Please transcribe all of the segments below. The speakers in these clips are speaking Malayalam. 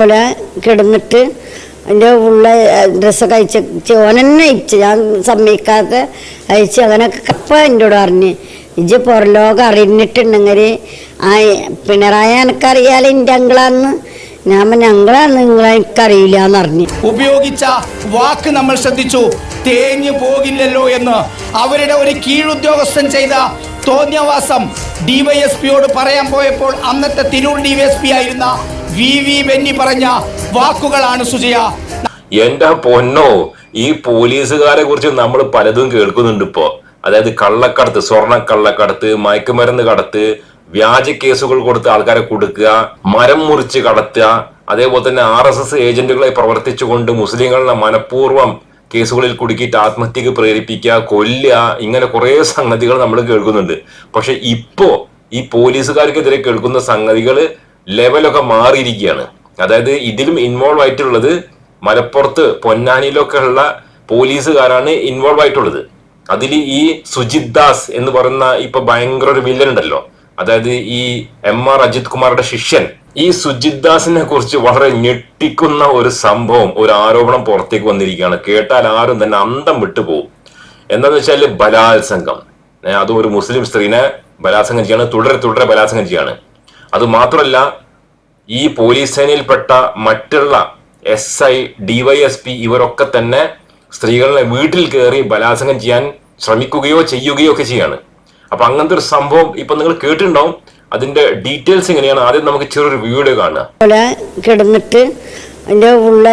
പോലെ കിടന്നിട്ട് എന്റെ ഉള്ള ഡ്രസ്സൊക്കെ അയച്ച് ഓനെന്നെ അയച്ചു. ഞാൻ സമ്മതിക്കാതെ അയച്ച്. അവനൊക്കെ കപ്പ എന്നോട് പറഞ്ഞ്. ഇജ്ജ് പുറലോകം അറിഞ്ഞിട്ടുണ്ടെങ്കിൽ ആ പിണറായി എനക്കറിയാലോ എന്റെ അങ്കിളാന്ന്. ഞാൻ പറഞ്ഞ അങ്കിളാന്ന്? നിങ്ങളെ എനിക്കറിയില്ല എന്ന് പറഞ്ഞു. ഉപയോഗിച്ച വാക്ക് നമ്മൾ ശ്രദ്ധിച്ചു. തേഞ്ഞു പോകില്ലല്ലോ എന്ന്. അവരുടെ ഒരു കീഴുദ്യോഗസ്ഥൻ ചെയ്ത തോന്നിയവാസം. ഡിവൈഎസ്പിയോട് പറയാൻ പോയപ്പോൾ അന്നത്തെ തിരൂർ ഡിവൈഎസ്പി ആയിരുന്ന വി വി ബെന്നി പറഞ്ഞ വാക്കുകളാണ് സുജയ. എന്റെ പൊന്നോ ഈ പോലീസുകാരെ കുറിച്ച് നമ്മൾ പലതും കേൾക്കുന്നുണ്ട് ഇപ്പോ. അതായത് കള്ളക്കടത്ത് സ്വർണ കള്ളക്കടത്ത് മയക്കുമരുന്ന് കടത്ത് വ്യാജ കേസുകൾ കൊടുത്ത് ആൾക്കാരെ കൊടുക്കുക മരം മുറിച്ച് കടത്തുക അതേപോലെ തന്നെ ആർ എസ് എസ് ഏജന്റുകളെ പ്രവർത്തിച്ചുകൊണ്ട് മുസ്ലിങ്ങളെ മനഃപൂർവം കേസുകളിൽ കുടുക്കിയിട്ട് ആത്മഹത്യക്ക് പ്രേരിപ്പിക്കുക കൊല്ലുക ഇങ്ങനെ കുറെ സംഗതികൾ നമ്മൾ കേൾക്കുന്നുണ്ട്. പക്ഷെ ഇപ്പോ ഈ പോലീസുകാർക്കെതിരെ കേൾക്കുന്ന സംഗതികൾ ലെവലൊക്കെ മാറിയിരിക്കുകയാണ്. അതായത് ഇതിലും ഇൻവോൾവ് ആയിട്ടുള്ളത് മലപ്പുറത്ത് പൊന്നാനിയിലൊക്കെ ഉള്ള പോലീസുകാരാണ് ഇൻവോൾവ് ആയിട്ടുള്ളത്. അതിൽ ഈ സുജിത് ദാസ് എന്ന് പറയുന്ന ഇപ്പൊ ഭയങ്കര ഒരു വില്ലൻ ഉണ്ടല്ലോ. അതായത് ഈ എം ആർ അജിത് കുമാറുടെ ശിഷ്യൻ. ഈ സുജിത് ദാസിനെ കുറിച്ച് വളരെ ഞെട്ടിക്കുന്ന ഒരു സംഭവം ഒരു ആരോപണം പുറത്തേക്ക് വന്നിരിക്കുകയാണ്. കേട്ടാൽ ആരും തന്നെ അന്തം വിട്ടു പോകും എന്താന്ന് വെച്ചാൽ ബലാത്സംഗം. അതും ഒരു മുസ്ലിം സ്ത്രീനെ ബലാത്സംഗം ചെയ്യാണ് തുടരെ തുടരെ ബലാത്സംഗം ചെയ്യാണ്. അത് മാത്രമല്ല ഈ പോലീസ് സേനയിൽപ്പെട്ട മറ്റുള്ള എസ് ഐ ഡിവൈഎസ്പി ഇവരൊക്കെ തന്നെ സ്ത്രീകളെ വീട്ടിൽ കയറി ബലാത്സംഗം ചെയ്യാൻ ശ്രമിക്കുകയോ ചെയ്യുകയോ ഒക്കെ ചെയ്യാണ്. അപ്പൊ അങ്ങനത്തെ ഒരു സംഭവം ഇപ്പൊ നിങ്ങൾ കേട്ടിട്ടുണ്ടാവും. അതിന്റെ ഡീറ്റെയിൽസ് എങ്ങനെയാണ്? ആദ്യം നമുക്ക് ചെറിയൊരു വീഡിയോ കാണുക കിടന്നിട്ട് എന്റെ ഉള്ള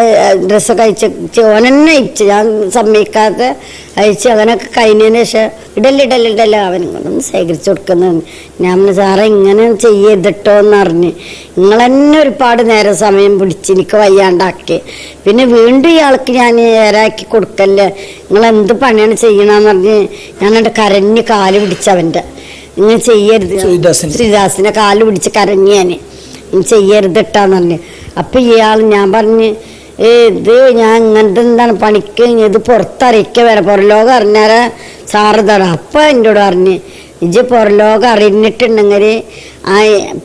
ഡ്രസ്സൊക്കെ അയച്ച് ഓനെന്നെ അയച്ചു. ഞാൻ സമ്മതിക്കാതെ അയച്ച്. അവനൊക്കെ കഴിഞ്ഞതിന് ശേഷം ഇടല്ല അവൻ കൊണ്ടൊന്ന് ശേഖരിച്ചു കൊടുക്കുന്നതാണ് ഞാൻ പറഞ്ഞു സാറേ ഇങ്ങനെ ചെയ്യരുതട്ടോ എന്ന് അറിഞ്ഞ് നിങ്ങൾ തന്നെ ഒരുപാട് നേരം സമയം പിടിച്ച് എനിക്ക് വയ്യാണ്ടാക്കി. പിന്നെ വീണ്ടും ഇയാൾക്ക് ഞാൻ ഏരാക്കി കൊടുക്കല്ലേ? നിങ്ങൾ എന്ത് പണിയാണ് ചെയ്യണമെന്ന് പറഞ്ഞ് ഞാനവിടെ കരഞ്ഞ് കാൽ പിടിച്ചവന്റെ ഇങ്ങനെ ചെയ്യരുത്. ശ്രീദാസിനെ. കാൽ പിടിച്ച് കരഞ്ഞ് ഞാൻ ഇനി ചെയ്യരുത് ഇട്ടാന്ന് പറഞ്ഞു അപ്പൊ ഇയാൾ ഞാൻ പറഞ്ഞ് ഇത് ഞാൻ ഇങ്ങനത്തെ എന്താണ് പണിക്ക് ഇത് പുറത്തറിയിക്ക വരെ പുറലോകം അറിഞ്ഞാരാ സാറ് തരാം അപ്പം എന്നോട് പറഞ്ഞ് ഇജ് പുറലോകം അറിഞ്ഞിട്ടുണ്ടെങ്കിൽ ആ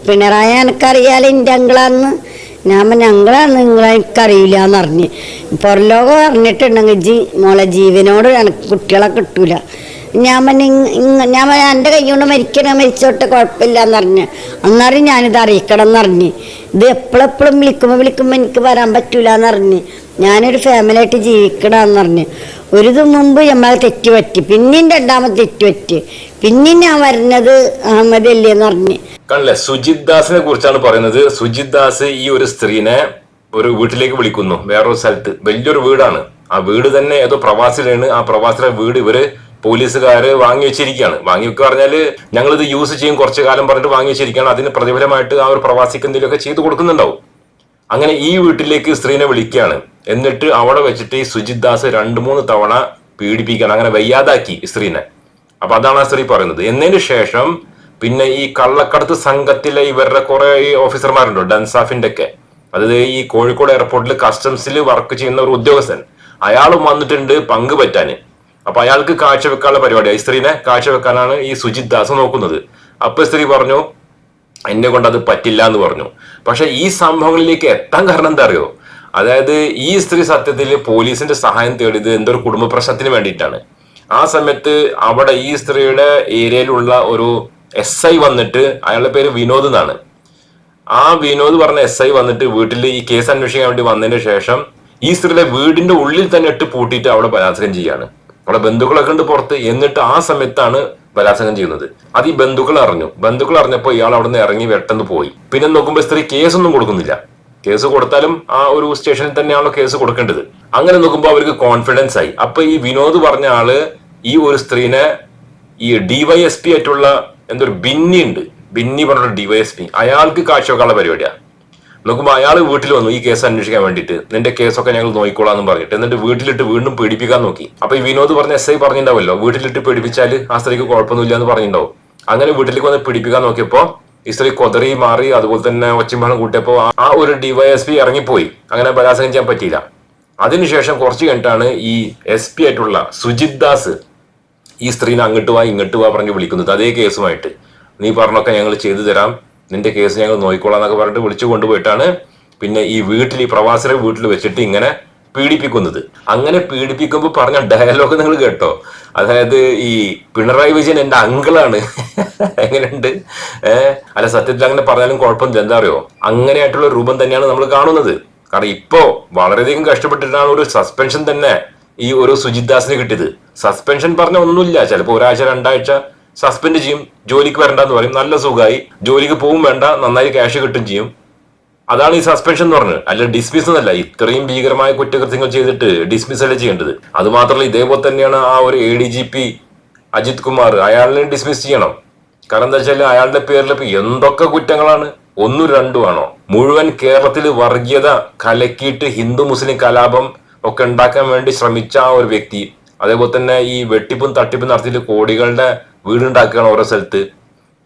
പിണറായി എനിക്കറിയാലോ എന്റെ അങ്കിളാന്ന്. ഞാൻ അങ്കിളാന്ന്? നിങ്ങളെ എനിക്കറിയില്ല എന്ന് പറഞ്ഞ്. പുറലോകം അറിഞ്ഞിട്ടുണ്ടെങ്കിൽ ഇജ്ജ് മോളെ ജീവനോട് എനിക്ക് കുട്ടികളെ കിട്ടൂല. ഞാൻ ഞാൻ എന്റെ കൈ കൊണ്ട് മരിക്കണേ മരിച്ചോട്ടെ കുഴപ്പമില്ല എന്ന് അന്നേരം ഞാനിത് അറിയിക്കണം എന്ന് ഇത് എപ്പോഴെപ്പോഴും വിളിക്കുമ്പോൾ വിളിക്കുമ്പോൾ എനിക്ക് വരാൻ പറ്റൂല എന്ന് പറഞ്ഞ്. ഞാനൊരു ഫാമിലി ആയിട്ട് ജീവിക്കണമെന്ന് പറഞ്ഞ്. ഒരു ഇത് മുമ്പ് നമ്മൾ തെറ്റ് പറ്റി പിന്നെയും രണ്ടാമത് തെറ്റ് പറ്റി പിന്നെയും ഞാൻ വരുന്നത് അഹമ്മദ് അല്ലേ എന്ന് പറഞ്ഞ്. കണ്ടില്ലേ സുജിത് ദാസിനെ കുറിച്ചാണ് പറയുന്നത്. സുജിത് ദാസ് ഈ ഒരു സ്ത്രീനെ ഒരു വീട്ടിലേക്ക് വിളിക്കുന്നു. വേറൊരു സ്ഥലത്ത്. വലിയൊരു വീടാണ്. ആ വീട് തന്നെ ഏതോ പ്രവാസിയിലാണ് ആ പ്രവാസിയുടെ വീട് ഇവർ പോലീസുകാര് വാങ്ങി വെച്ചിരിക്കുകയാണ്. വാങ്ങി വെക്കുക പറഞ്ഞാൽ ഞങ്ങൾ ഇത് യൂസ് ചെയ്യും കുറച്ച് കാലം പറഞ്ഞിട്ട് വാങ്ങി വെച്ചിരിക്കുകയാണ്. അതിന് പ്രതിഫലമായിട്ട് ആ ഒരു പ്രവാസിക്ക് എന്തെങ്കിലുമൊക്കെ ചെയ്തു കൊടുക്കുന്നുണ്ടാവും. അങ്ങനെ ഈ വീട്ടിലേക്ക് സ്ത്രീനെ വിളിക്കുകയാണ്. എന്നിട്ട് അവിടെ വെച്ചിട്ട് ഈ സുജിത് ദാസ് രണ്ട് മൂന്ന് തവണ പീഡിപ്പിക്കുകയാണ്. അങ്ങനെ വയ്യാതാക്കി സ്ത്രീനെ. അപ്പൊ അതാണ് ആ സ്ത്രീ പറയുന്നത്. എന്നതിന് ശേഷം പിന്നെ ഈ കള്ളക്കടത്ത് സംഘത്തിലെ ഇവരുടെ കുറെ ഓഫീസർമാരുണ്ടോ ഡൻസാഫിന്റെ ഒക്കെ. അതായത് ഈ കോഴിക്കോട് എയർപോർട്ടിൽ കസ്റ്റംസിൽ വർക്ക് ചെയ്യുന്ന ഒരു ഉദ്യോഗസ്ഥൻ. അയാളും വന്നിട്ടുണ്ട് പങ്ക് പറ്റാന് അപ്പൊ അയാൾക്ക് കാഴ്ചവെക്കാനുള്ള പരിപാടിയാണ് ഈ സ്ത്രീനെ കാഴ്ചവെക്കാനാണ് ഈ സുജിത് ദാസ് നോക്കുന്നത്. അപ്പൊ സ്ത്രീ പറഞ്ഞു എന്നെ കൊണ്ട് അത് പറ്റില്ല എന്ന് പറഞ്ഞു. പക്ഷെ ഈ സംഭവങ്ങളിലേക്ക് എത്താൻ കാരണം എന്താ അറിയോ? അതായത് ഈ സ്ത്രീ സത്യത്തിൽ പോലീസിന്റെ സഹായം തേടിയത് എന്തൊരു കുടുംബ പ്രശ്നത്തിന് വേണ്ടിയിട്ടാണ്. ആ സമയത്ത് അവിടെ ഈ സ്ത്രീയുടെ ഏരിയയിലുള്ള ഒരു എസ് ഐ വന്നിട്ട് അയാളുടെ പേര് വിനോദ് എന്നാണ്. ആ വിനോദ് പറഞ്ഞ എസ് ഐ വന്നിട്ട് വീട്ടിൽ ഈ കേസ് അന്വേഷിക്കാൻ വേണ്ടി വന്നതിന് ശേഷം ഈ സ്ത്രീയുടെ വീടിന്റെ ഉള്ളിൽ തന്നെ ഇട്ട് പൂട്ടിയിട്ട് അവിടെ ബലാത്സംഗം ചെയ്യാണ്. അവിടെ ബന്ധുക്കളൊക്കെ ഉണ്ട് പുറത്ത്. എന്നിട്ട് ആ സമയത്താണ് ബലാത്സംഗം ചെയ്യുന്നത്. അത് ഈ ബന്ധുക്കൾ അറിഞ്ഞു. ബന്ധുക്കൾ അറിഞ്ഞപ്പോൾ ഇയാൾ അവിടെ നിന്ന് ഇറങ്ങി വെട്ടെന്ന് പോയി. പിന്നെ നോക്കുമ്പോൾ സ്ത്രീ കേസൊന്നും കൊടുക്കുന്നില്ല. കേസ് കൊടുത്താലും ആ ഒരു സ്റ്റേഷനിൽ തന്നെയാണല്ലോ കേസ് കൊടുക്കേണ്ടത്. അങ്ങനെ നോക്കുമ്പോൾ അവർക്ക് കോൺഫിഡൻസ് ആയി. അപ്പൊ ഈ വിനോദ് പറഞ്ഞ ആൾ ഈ ഒരു സ്ത്രീനെ ഈ ഡിവൈഎസ്പി ആയിട്ടുള്ള എന്തൊരു ബിന്നി ഉണ്ട്. ബിന്നി പറഞ്ഞ ഡിവൈഎസ്പി അയാൾക്ക് കാഴ്ചവെക്കാനുള്ള പരിപാടിയാ. നോക്കുമ്പോൾ അയാൾ വീട്ടിൽ വന്നു ഈ കേസ് അന്വേഷിക്കാൻ വേണ്ടിയിട്ട്. നിന്റെ കേസൊക്കെ ഞങ്ങൾ നോക്കിക്കോളാന്ന് പറഞ്ഞിട്ട്. എന്നിട്ട് വീട്ടിലിട്ട് വീണ്ടും പേടിപ്പിക്കാൻ നോക്കി. അപ്പൊ ഈ വിനോദ് പറഞ്ഞ എസ് ഐ പറഞ്ഞിട്ടുണ്ടാവല്ലോ വീട്ടിലിട്ട് പേടിപ്പിച്ചാൽ ആ സ്ത്രീക്ക് കുഴപ്പമൊന്നുമില്ല എന്ന് പറഞ്ഞിട്ടുണ്ടാവും അങ്ങനെ വീട്ടിലേക്ക് വന്ന് പിടിപ്പിക്കാൻ നോക്കിയപ്പോ ഈ സ്ത്രീ കൊതറി മാറി അതുപോലെ തന്നെ ഒച്ചമ്പാളം കൂട്ടിയപ്പോ ആ- ഒരു ഡിവൈഎസ്പി ഇറങ്ങിപ്പോയി. അങ്ങനെ ബലാത്സംഗം ചെയ്യാൻ പറ്റിയില്ല. അതിനുശേഷം കുറച്ച് കഴിഞ്ഞിട്ടാണ് ഈ എസ് പി ആയിട്ടുള്ള സുജിത് ദാസ് ഈ സ്ത്രീനെ അങ്ങോട്ട് വാ ഇങ്ങോട്ട് വാ പറഞ്ഞ് വിളിക്കുന്നത് അതേ കേസുമായിട്ട്. നീ പറഞ്ഞൊക്കെ ഞങ്ങൾ ചെയ്തു തരാം. നിന്റെ കേസ് ഞങ്ങൾ നോക്കിക്കോളാം എന്നൊക്കെ പറഞ്ഞിട്ട് വിളിച്ചു കൊണ്ടുപോയിട്ടാണ് പിന്നെ ഈ വീട്ടിൽ ഈ പ്രവാസികളെ വീട്ടിൽ വെച്ചിട്ട് ഇങ്ങനെ പീഡിപ്പിക്കുന്നത്. അങ്ങനെ പീഡിപ്പിക്കുമ്പോൾ പറഞ്ഞ ഡയലോഗ് നിങ്ങൾ കേട്ടോ. അതായത് ഈ പിണറായി വിജയൻ എന്റെ അങ്കിളാണ് എങ്ങനെയുണ്ട്? ഏഹ് അല്ല സത്യത്തിൽ അങ്ങനെ പറഞ്ഞാലും കുഴപ്പമില്ല എന്താ അറിയോ? അങ്ങനെയായിട്ടുള്ള രൂപം തന്നെയാണ് നമ്മൾ കാണുന്നത്. കാരണം ഇപ്പോ വളരെയധികം കഷ്ടപ്പെട്ടിട്ടാണ് ഒരു സസ്പെൻഷൻ തന്നെ ഈ ഒരു സുജിത് ദാസിന് കിട്ടിയത്. സസ്പെൻഷൻ പറഞ്ഞ ഒന്നുമില്ല. ചിലപ്പോൾ ഒരാഴ്ച രണ്ടാഴ്ച സസ്പെൻഡ് ചെയ്യും ജോലിക്ക് വരണ്ടെന്ന് പറയും. നല്ല സുഖമായി. ജോലിക്ക് പോവും വേണ്ട നന്നായി ക്യാഷ് കിട്ടും ചെയ്യും. അതാണ് ഈ സസ്പെൻഷൻ എന്ന് പറഞ്ഞത്. അല്ല ഡിസ്മിസ് എന്നല്ല. ഇത്രയും ഭീകരമായ കുറ്റകൃത്യങ്ങൾ ചെയ്തിട്ട് ഡിസ്മിസ് അല്ലേ ചെയ്യേണ്ടത്? അത് മാത്രമല്ല ഇതേപോലെ തന്നെയാണ് ആ ഒരു A D G P Ajith Kumar. അയാളിനെ dismiss ചെയ്യണം. കാരണം എന്താ വെച്ചാൽ അയാളുടെ പേരിൽ ഇപ്പൊ എന്തൊക്കെ കുറ്റങ്ങളാണ്? ഒന്നും രണ്ടും ആണോ? മുഴുവൻ കേരളത്തിൽ വർഗീയത കലക്കിയിട്ട് ഹിന്ദു മുസ്ലിം കലാപം ഒക്കെ ഉണ്ടാക്കാൻ വേണ്ടി ശ്രമിച്ച ആ ഒരു വ്യക്തി. അതേപോലെ തന്നെ ഈ വെട്ടിപ്പും തട്ടിപ്പും നടത്തിയിട്ട് കോടികളുടെ വീടുണ്ടാക്കുകയാണ് ഓരോ സ്ഥലത്ത്.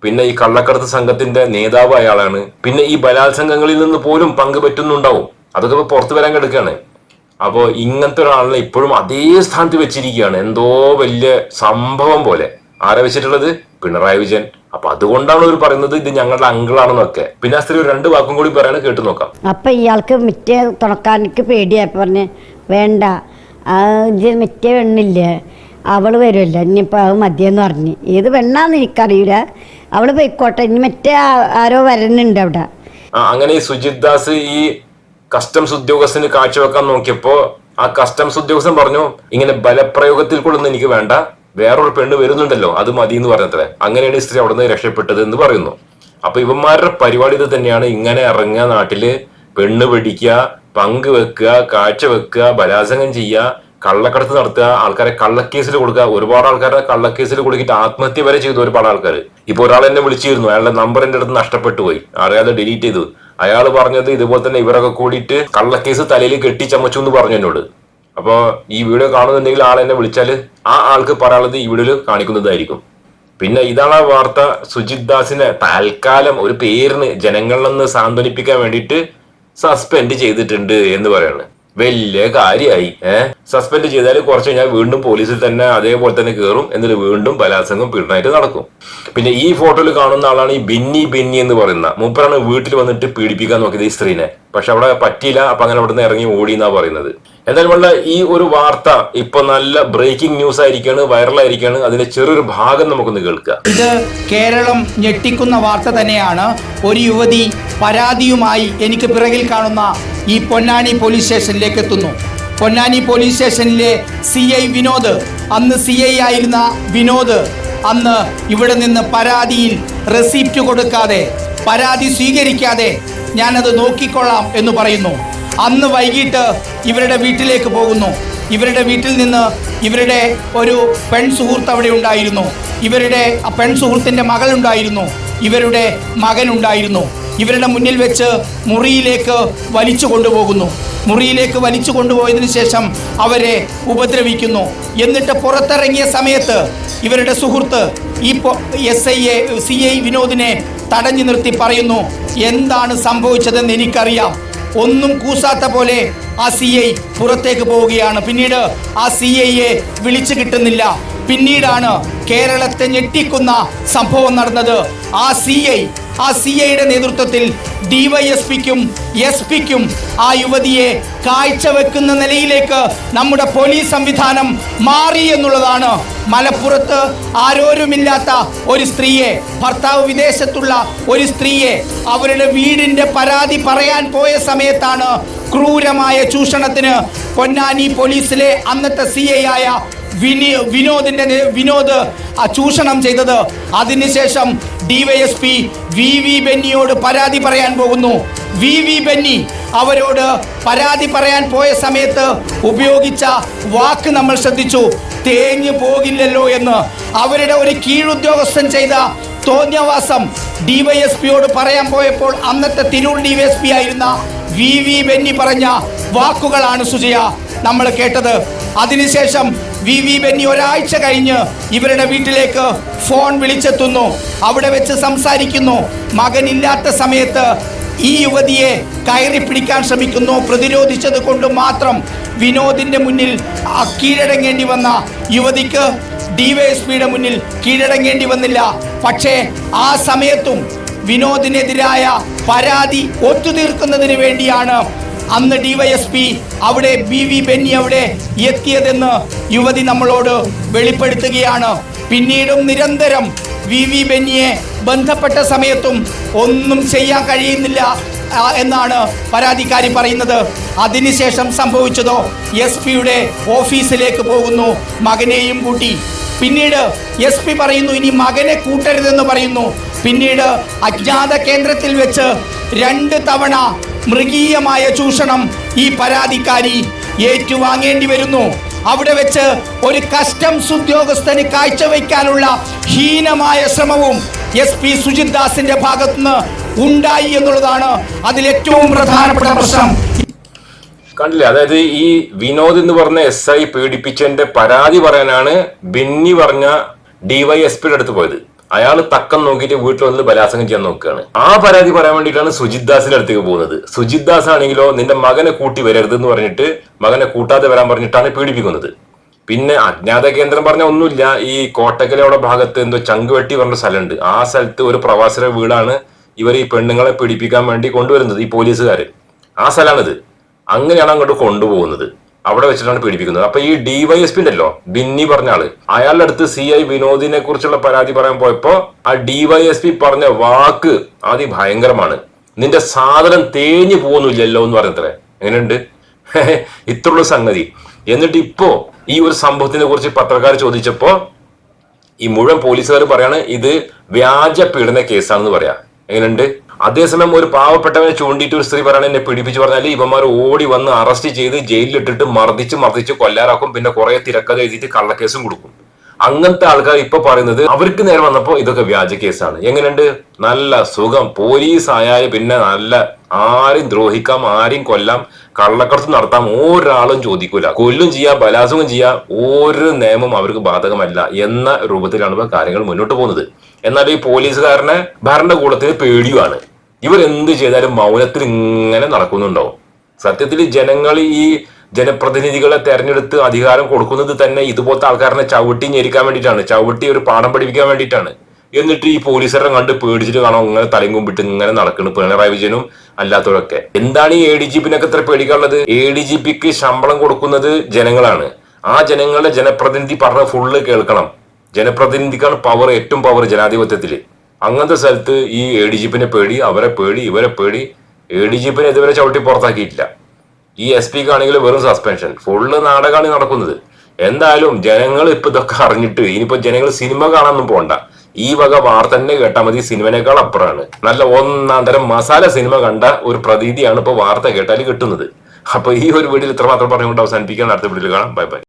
പിന്നെ ഈ കള്ളക്കടത്ത് സംഘത്തിന്റെ നേതാവ് അയാളാണ്. പിന്നെ ഈ ബലാത്സംഗങ്ങളിൽ നിന്ന് പോലും പങ്ക് പറ്റുന്നുണ്ടാവും. അതൊക്കെ ഇപ്പൊ പുറത്തു വരാൻ കിടക്കുകയാണ്. അപ്പോ ഇങ്ങനത്തെ ഒരാളിനെ ഇപ്പോഴും അതേ സ്ഥാനത്ത് വെച്ചിരിക്കുകയാണ്. എന്തോ വലിയ സംഭവം പോലെ. ആരെ വെച്ചിട്ടുള്ളത്? പിണറായി വിജയൻ. അപ്പൊ അതുകൊണ്ടാണ് അവർ പറയുന്നത് ഇത് ഞങ്ങളുടെ അങ്കിളാണെന്നൊക്കെ. പിന്നെ ആ ഒരു രണ്ട് വാക്കും കൂടി പറയാണ് കേട്ടു നോക്കാം. അപ്പൊ ഇയാൾക്ക് മിറ്റേ തുണക്കാർക്ക് പേടിയായി. പറഞ്ഞ് വേണ്ട. ഇത് മിറ്റേ വെണ്ണില്ലേ? അവൾ വരുമല്ലോ ഇനിയിപ്പോൾ അത് മതിയെന്ന് പറഞ്ഞ്. ഏത് വെണ്ണാന്ന് എനിക്കറിയില്ല. അവൾ പോയിക്കോട്ടെ. ഇനി മറ്റേ ആരോ വരണുണ്ട് അവിടെ. അങ്ങനെ ഈ സുജിത് ദാസ് ഈ കസ്റ്റംസ് ഉദ്യോഗസ്ഥന് കാഴ്ചവെക്കാൻ നോക്കിയപ്പോ ആ കസ്റ്റംസ് ഉദ്യോഗസ്ഥൻ പറഞ്ഞു ഇങ്ങനെ ബലപ്രയോഗത്തിൽ കൊണ്ടൊന്നും എനിക്ക് വേണ്ട. വേറൊരു പെണ്ണ് വരുന്നുണ്ടല്ലോ. അത് മതി എന്ന് പറഞ്ഞത്രേ. അങ്ങനെയാണ് ഈ സ്ത്രീ അവിടെ നിന്ന് രക്ഷപ്പെട്ടത് എന്ന് പറയുന്നു. അപ്പൊ ഇവന്മാരുടെ പരിപാടി ഇത് തന്നെയാണ്. ഇങ്ങനെ ഇറങ്ങുക നാട്ടിൽ പെണ്ണ് പിടിക്കുക പങ്ക് വെക്കുക കാഴ്ച വെക്കുക ബലാത്സംഗം ചെയ്യുക കള്ളക്കടത്ത് നടത്തുക ആൾക്കാരെ കള്ളക്കേസിൽ കൊടുക്കുക ഒരുപാട് ആൾക്കാരെ കള്ളക്കേസിൽ കൊടുക്കിയിട്ട് ആത്മഹത്യ വരെ ചെയ്തു ഒരുപാട് ആൾക്കാർ ഇപ്പൊ ഒരാൾ എന്നെ വിളിച്ചിരുന്നു അയാളുടെ നമ്പർ എന്റെ അടുത്ത് നഷ്ടപ്പെട്ടു പോയി. അറിയാതെ ഡിലീറ്റ് ചെയ്തു. അയാൾ പറഞ്ഞത് ഇതുപോലെ തന്നെ ഇവരൊക്കെ കൂടിയിട്ട് കള്ളക്കേസ് തലയിൽ കെട്ടിച്ചമച്ചു എന്ന് പറഞ്ഞു എന്നോട്. അപ്പൊ ഈ വീഡിയോ കാണുന്നുണ്ടെങ്കിൽ ആൾ എന്നെ വിളിച്ചാൽ ആ ആൾക്ക് പറയാനുള്ളത് ഈ വീഡിയോയിൽ കാണിക്കുന്നതായിരിക്കും. പിന്നെ ഇതാണ് ആ വാർത്ത സുജിത് ദാസിനെ തൽക്കാലം ഒരു പേരിന് ജനങ്ങളിൽ നിന്ന് സാന്ത്വനിപ്പിക്കാൻ വേണ്ടിയിട്ട് സസ്പെൻഡ് ചെയ്തിട്ടുണ്ട് എന്ന് പറയാണ്. വലിയ കാര്യമായി ഏഹ് സസ്പെൻഡ് ചെയ്താൽ കുറച്ച് കഴിഞ്ഞാൽ വീണ്ടും പോലീസിൽ തന്നെ അതേപോലെ തന്നെ കയറും എന്നിട്ട് വീണ്ടും ബലാത്സംഗം പീഡനമായിട്ട് നടക്കും. പിന്നെ ഈ ഫോട്ടോയിൽ കാണുന്ന ആളാണ് ഈ ബിന്നി ബിന്നി എന്ന് പറയുന്ന. മൂപ്പറാണ് വീട്ടിൽ വന്നിട്ട് പീഡിപ്പിക്കാൻ നോക്കിയത് ഈ സ്ത്രീനെ. പക്ഷെ അവിടെ പറ്റിയില്ല. അപ്പൊ അങ്ങനെ അവിടെ നിന്ന് ഇറങ്ങി ഓടി എന്നാ പറയുന്നത്. എന്തായാലും ഉള്ള ഈ ഒരു വാർത്ത ഇപ്പൊ നല്ല ബ്രേക്കിംഗ് ന്യൂസ് ആയിരിക്കാണ് വൈറലായിരിക്കാണ് അതിന്റെ ചെറിയൊരു ഭാഗം നമുക്കൊന്ന് കേൾക്കുക ഇത് കേരളം ഞെട്ടിക്കുന്ന വാർത്ത തന്നെയാണ്. ഒരു യുവതി പരാതിയുമായി എനിക്ക് പിറകിൽ കാണുന്ന ഈ പൊന്നാനി പോലീസ് സ്റ്റേഷനിലേക്ക് എത്തുന്നു. പൊന്നാനി പോലീസ് സ്റ്റേഷനിലെ സി ഐ വിനോദ്. അന്ന് സി ഐ ആയിരുന്ന വിനോദ് അന്ന് ഇവിടെ നിന്ന് പരാതിയിൽ റെസിപ്റ്റ് കൊടുക്കാതെ പരാതി സ്വീകരിക്കാതെ ഞാനത് നോക്കിക്കൊള്ളാം എന്ന് പറയുന്നു. അന്ന് വൈകിട്ട് ഇവരുടെ വീട്ടിലേക്ക് പോകുന്നു. ഇവരുടെ വീട്ടിൽ നിന്ന് ഇവരുടെ ഒരു പെൺ സുഹൃത്ത് അവിടെ ഉണ്ടായിരുന്നു. ഇവരുടെ ആ പെൺ സുഹൃത്തിന്റെ മകളുണ്ടായിരുന്നു ഇവരുടെ മകനുണ്ടായിരുന്നു ഇവരുടെ മുന്നിൽ വെച്ച് മുറിയിലേക്ക് വലിച്ചു കൊണ്ടുപോകുന്നു. മുറിയിലേക്ക് വലിച്ചു കൊണ്ടുപോയതിനു ശേഷം അവരെ ഉപദ്രവിക്കുന്നു. എന്നിട്ട് പുറത്തിറങ്ങിയ സമയത്ത് ഇവരുടെ സുഹൃത്ത് ഈ S I A C I വിനോദിനെ തടഞ്ഞു നിർത്തി പറയുന്നു എന്താണ് സംഭവിച്ചതെന്ന് എനിക്കറിയാം. ഒന്നും കൂസാത്ത പോലെ ആ സി ഐ പുറത്തേക്ക് പോവുകയാണ്. പിന്നീട് ആ സി ഐയെ വിളിച്ചു കിട്ടുന്നില്ല. പിന്നീടാണ് കേരളത്തെ ഞെട്ടിക്കുന്ന സംഭവം നടന്നത്. ആ സി ഐ ആ സി ഐയുടെ നേതൃത്വത്തിൽ ഡിവൈഎസ്പിക്കും എസ് പിക്കും ആ യുവതിയെ കാഴ്ചവെക്കുന്ന നിലയിലേക്ക് നമ്മുടെ പോലീസ് സംവിധാനം മാറി എന്നുള്ളതാണ്. മലപ്പുറത്ത് ആരോരുമില്ലാത്ത ഒരു സ്ത്രീയെ ഭർത്താവ് വിദേശത്തുള്ള ഒരു സ്ത്രീയെ അവരുടെ വീടിന്റെ പരാതി പറയാൻ പോയ സമയത്താണ് ക്രൂരമായ ചൂഷണത്തിന് പൊന്നാനി പോലീസിലെ അന്നത്തെ സി ഐ ആയ വിനി വിനോദിന്റെ വിനോദ് ചൂഷണം ചെയ്തത്. അതിനുശേഷം ഡിവൈഎസ്പി വി വി ബെന്നിയോട് പരാതി പറയാൻ പോകുന്നു. വി വി ബെന്നി അവരോട് പരാതി പറയാൻ പോയ സമയത്ത് ഉപയോഗിച്ച വാക്ക് നമ്മൾ ശ്രദ്ധിച്ചു. തേഞ്ഞു പോകില്ലല്ലോ എന്ന്. അവരുടെ ഒരു കീഴുദ്യോഗസ്ഥൻ ചെയ്ത തോന്നിയവാസം ഡിവൈഎസ്പിയോട് പറയാൻ പോയപ്പോൾ അന്നത്തെ തിരൂർ ഡിവൈഎസ്പി ആയിരുന്ന വി വി ബെന്നി പറഞ്ഞ വാക്കുകളാണ് സുജയ നമ്മൾ കേട്ടത്. അതിനുശേഷം വി വി ബെന്നി ഒരാഴ്ച കഴിഞ്ഞ് ഇവരുടെ വീട്ടിലേക്ക് ഫോൺ വിളിച്ചെത്തുന്നു. അവിടെ വെച്ച് സംസാരിക്കുന്നു. മകനില്ലാത്ത സമയത്ത് ഈ യുവതിയെ കയറി പിടിക്കാൻ ശ്രമിക്കുന്നു. പ്രതിരോധിച്ചത് കൊണ്ട് മാത്രം വിനോദിന്റെ മുന്നിൽ കീഴടങ്ങേണ്ടി വന്ന യുവതിക്ക് ഡിവൈഎസ്പിയുടെ മുന്നിൽ കീഴടങ്ങേണ്ടി വന്നില്ല. പക്ഷേ ആ സമയത്തും വിനോദിനെതിരായ പരാതി ഒത്തുതീർക്കുന്നതിന് വേണ്ടിയാണ് അന്ന് ഡിവൈഎസ്പി അവിടെ ബി വി ബെന്നി അവിടെ എത്തിയതെന്ന് യുവതി നമ്മളോട് വെളിപ്പെടുത്തുകയാണ്. പിന്നീടും നിരന്തരം വി വി ബെന്നിയെ ബന്ധപ്പെട്ട സമയത്തും ഒന്നും ചെയ്യാൻ കഴിയുന്നില്ല എന്നാണ് പരാതിക്കാരി പറയുന്നത്. അതിനുശേഷം സംഭവിച്ചതോ എസ് പിയുടെ ഓഫീസിലേക്ക് പോകുന്നു മകനെയും കൂട്ടി. പിന്നീട് എസ് പി പറയുന്നു ഇനി മകനെ കൂട്ടരുതെന്ന് പറയുന്നു. പിന്നീട് അജ്ഞാത കേന്ദ്രത്തിൽ വെച്ച് രണ്ട് തവണ മൃഗീയമായ ചൂഷണം ഈ പരാതിക്കാരി ഏറ്റുവാങ്ങേണ്ടി വരുന്നു. അവിടെ വെച്ച് ഒരു കസ്റ്റംസ് ഉദ്യോഗസ്ഥന് കാഴ്ചവെക്കാനുള്ള ഹീനമായ ശ്രമവും എസ് പി സുജിത് ദാസിന്റെ ഭാഗത്തുനിന്ന് ഉണ്ടായി എന്നുള്ളതാണ് അതിൽ ഏറ്റവും പ്രധാനപ്പെട്ട പ്രശ്നം. കണ്ടില്ലേ? അതായത് ഈ വിനോദ് എന്ന് പറഞ്ഞ എസ് ഐ പീഡിപ്പിച്ചതിന്റെ പരാതി പറയാനാണ് ബിന്നി പറഞ്ഞ ഡിവൈഎസ്പിയുടെ അടുത്ത് പോയത്. അയാൾ തക്കം നോക്കിയിട്ട് വീട്ടിൽ വന്ന് ബലാത്സംഗം ചെയ്യാൻ നോക്കുകയാണ്. ആ പരാതി പറയാൻ വേണ്ടിയിട്ടാണ് സുജിത് ദാസിന്റെ അടുത്തേക്ക് പോകുന്നത്. സുജിത് ദാസ് ആണെങ്കിലോ നിന്റെ മകനെ കൂട്ടി വരരുത് എന്ന് പറഞ്ഞിട്ട് മകനെ കൂട്ടാതെ വരാൻ പറഞ്ഞിട്ടാണ് പീഡിപ്പിക്കുന്നത്. പിന്നെ അജ്ഞാത കേന്ദ്രം പറഞ്ഞ ഒന്നുമില്ല. ഈ കോട്ടക്കലയുടെ ഭാഗത്ത് എന്തോ ചങ്കുവെട്ടി പറഞ്ഞ സ്ഥലമുണ്ട്. ആ സ്ഥലത്ത് ഒരു പ്രവാസിയുടെ വീടാണ് ഇവർ ഈ പെണ്ണുങ്ങളെ പീഡിപ്പിക്കാൻ വേണ്ടി കൊണ്ടുവരുന്നത് ഈ പോലീസുകാർ ആ സ്ഥലമാണിത്. അങ്ങനെയാണ് അങ്ങോട്ട് കൊണ്ടുപോകുന്നത്. അവിടെ വെച്ചിട്ടാണ് പീഡിപ്പിക്കുന്നത്. അപ്പൊ ഈ ഡിവൈഎസ്പി ഉണ്ടല്ലോ ബിന്നി പറഞ്ഞ ആൾ അയാളുടെ അടുത്ത് സി ഐ വിനോദിനെ കുറിച്ചുള്ള പരാതി പറയാൻ പോയപ്പോ ആ ഡിവൈഎസ്പി പറഞ്ഞ വാക്ക് അതി ഭയങ്കരമാണ് നിന്റെ സാധനം തേഞ്ഞു പോകുന്നില്ലല്ലോ എന്ന് പറഞ്ഞത്രേ. എങ്ങനെയുണ്ട്? ഇത്രയുള്ള സംഗതി. എന്നിട്ട് ഇപ്പോ ഈ ഒരു സംഭവത്തിനെ കുറിച്ച് പത്രക്കാർ ചോദിച്ചപ്പോ ഈ മുഴുവൻ പോലീസുകാർ പറയാണ് ഇത് വ്യാജ പീഡന കേസാണെന്ന് പറയാ. എങ്ങനെയുണ്ട്? അതേസമയം ഒരു പാവപ്പെട്ടവനെ ചൂണ്ടിയിട്ട് ഒരു സ്ത്രീ പറയണ എന്നെ പിടിപ്പിച്ച് പറഞ്ഞാൽ ഇവന്മാർ ഓടി വന്ന് അറസ്റ്റ് ചെയ്ത് ജയിലിലിട്ടിട്ട് മർദ്ദിച്ച് മർദ്ദിച്ച് കൊല്ലാറാക്കും പിന്നെ കുറെ തിരക്കഥ എഴുതിയിട്ട് കള്ളക്കേസും കൊടുക്കും. അങ്ങനത്തെ ആൾക്കാർ ഇപ്പൊ പറയുന്നത് അവർക്ക് നേരെ വന്നപ്പോ ഇതൊക്കെ വ്യാജ കേസാണ്. എങ്ങനെയുണ്ട്? നല്ല സുഖം. പോലീസ് ആയാൽ പിന്നെ നല്ല ആരും ദ്രോഹിക്കാം ആരെയും കൊല്ലാം കള്ളക്കടത്ത് നടത്താം ഒരാളും ചോദിക്കൂല. കൊല്ലും ചെയ്യാ ബലാത്സംഗം ചെയ്യാ ഒരു നിയമം അവർക്ക് ബാധകമല്ല എന്ന രൂപത്തിലാണ് കാര്യങ്ങൾ മുന്നോട്ട് പോകുന്നത്. എന്നാൽ ഈ പോലീസുകാരനെ ഭരണകൂടത്തിന് പേടിയുമാണ് ഇവരെന്ത് ചെയ്താലും മൗനത്തിൽ ഇങ്ങനെ നടക്കുന്നുണ്ടാവും സത്യത്തിൽ ജനങ്ങൾ ഈ ജനപ്രതിനിധികളെ തെരഞ്ഞെടുത്ത് അധികാരം കൊടുക്കുന്നത് തന്നെ ഇതുപോലത്തെ ആൾക്കാരനെ ചവിട്ടി ഞെരിക്കാൻ വേണ്ടിയിട്ടാണ്. ചവിട്ടി ഒരു പാഠം പഠിപ്പിക്കാൻ വേണ്ടിയിട്ടാണ്. എന്നിട്ട് ഈ പോലീസുകാരെ കണ്ട് പേടിച്ചിട്ട് കാണാം ഇങ്ങനെ തലയും കുമ്പിട്ട് ഇങ്ങനെ നടക്കുന്നു പിണറായി വിജയനും അല്ലാത്തവരൊക്കെ. എന്താണ് ഈ എ ഡി ജി പിന്നൊക്കെ ഇത്ര പേടിക്കാനുള്ളത്? എ ഡി ജി പിക്ക് ശമ്പളം കൊടുക്കുന്നത് ജനങ്ങളാണ്. ആ ജനങ്ങളുടെ ജനപ്രതിനിധി പറഞ്ഞ ഫുള്ള് കേൾക്കണം. ജനപ്രതിനിധിക്കാണ് പവർ ഏറ്റവും പവർ ജനാധിപത്യത്തിൽ. അങ്ങനത്തെ സ്ഥലത്ത് ഈ എ ഡി ജി പിനെ പേടി അവരെ പേടി ഇവരെ പേടി എ ഡി ജി പിനെ ഇതുവരെ ചവിട്ടി പുറത്താക്കിയിട്ടില്ല. ഈ എസ് പിക്ക് ആണെങ്കിൽ വെറും സസ്പെൻഷൻ ഫുള്ള് നാടകമാണ് നടക്കുന്നത്. എന്തായാലും ജനങ്ങൾ ഇപ്പൊ ഇതൊക്കെ അറിഞ്ഞിട്ട് ഇനിയിപ്പോ ജനങ്ങൾ സിനിമ കാണാനൊന്നും പോണ്ട. ഈ വക വാർത്ത തന്നെ കേട്ടാൽ മതി സിനിമനേക്കാൾ അപ്പുറമാണ് നല്ല ഒന്നാം തരം മസാല സിനിമ കണ്ട ഒരു പ്രതീതിയാണ് ഇപ്പൊ വാർത്ത കേട്ടാൽ കിട്ടുന്നത്. അപ്പൊ ഈ ഒരു വീഡിയോയിൽ ഇത്രമാത്രം പറഞ്ഞുകൊണ്ട് അവസാനിപ്പിക്കാൻ അടുത്ത വീഡിയോയിൽ കാണാം. Bye bye.